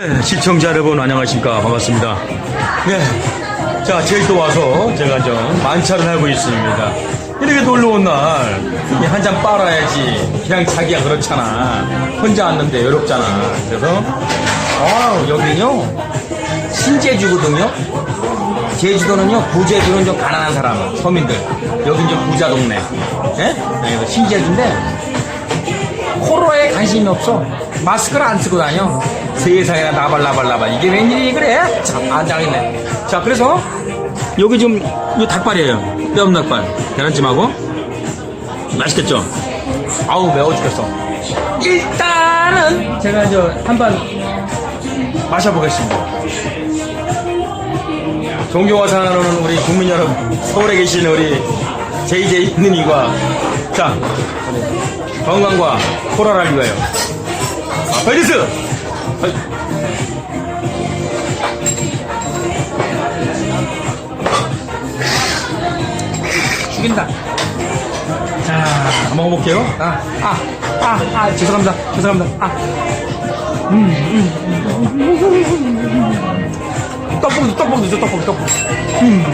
네, 시청자 여러분 안녕하십니까 반갑습니다. 네, 자 제주도 와서 제가 좀 만찬을 하고 있습니다. 이렇게 놀러 온 날 한 잔 빨아야지. 그냥 자기가 그렇잖아. 혼자 왔는데 외롭잖아. 그래서 아 여기는요 신제주거든요. 제주도는요 부제주는 좀 가난한 사람 서민들 여긴 좀 부자 동네. 예? 네, 이거 신제주인데 코로나에 관심이 없어. 마스크를 안 쓰고 다녀. 세상에나 나발나발나발. 이게 웬일이 그래? 참, 안장했네. 자, 그래서, 여기 지금, 이 닭발이에요. 뼈 없는 닭발. 계란찜하고. 맛있겠죠? 아우, 매워 죽겠어. 일단은, 제가 이제 한번 마셔보겠습니다. 존경과 사랑하는 우리 국민 여러분, 서울에 계신 우리 JJ 누님과, 자, 건강과 코로나를 위하여. 아, 베리스! 죽인다. 자, 먹어볼게요. 아, 아, 아, 아, 죄송합니다. 죄송합니다. 아. 음, 음, 음. 떡볶이, 떡볶이 줘, 떡볶이, 떡볶이. 음.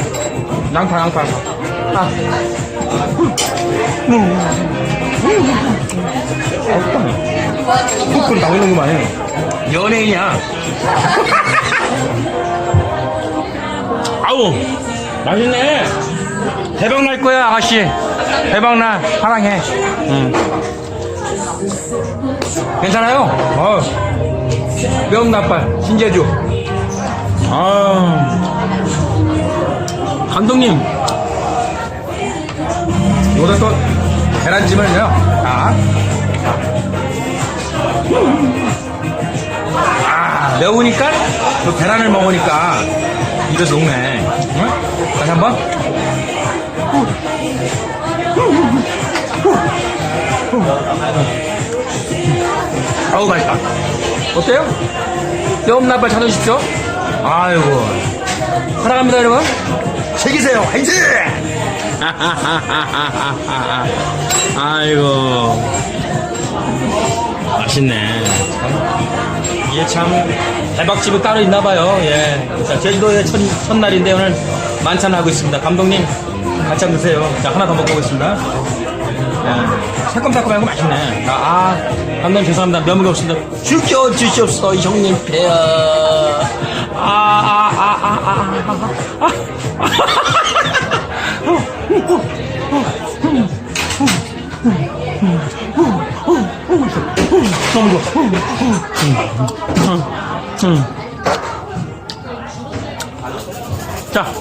양파, 양파, 양파. 아. 콧불 나오는 거만 해. 연예인이야. 아우, 맛있네. 대박 날 거야, 아가씨. 대박 나. 사랑해. 응. 괜찮아요? 어. 명nap발, 신제주. 아. 감독님. 요새 또 계란찜을요. 자. 아, 매우니까 그 계란을 먹으니까 입에서 녹네. 응? 다시 한 번. 아우 맛있다. 어때요? 뼈음나발 찾으십시오. 아이고. 사랑합니다 여러분. 즐기세요. 화이팅! 아이고. 맛있네. 이게 참 대박집은 따로 있나 봐요. 예. 자, 제주도의 첫, 첫날인데 오늘 만찬하고 있습니다. 감독님 같이 한번 드세요. 자, 하나 더 먹고 오겠습니다. 예. 새콤달콤하고 맛있네. 아, 아, 감독님 죄송합니다. 면목이 없습니다. 죽여 주시옵소서, 이 형님 배야. 아, 아, 아, 아, 아, 아, 아. 너무 좋아. 자,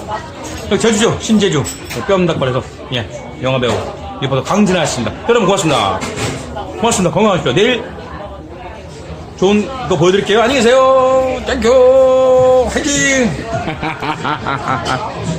여기 제주죠. 신제주. 뼈음닭발에서, 예, 영화배우, 리포터 강진아였습니다. 여러분 고맙습니다. 고맙습니다. 건강하십시오. 내일 좋은 거 보여드릴게요. 안녕히 계세요. 땡큐. 화이팅!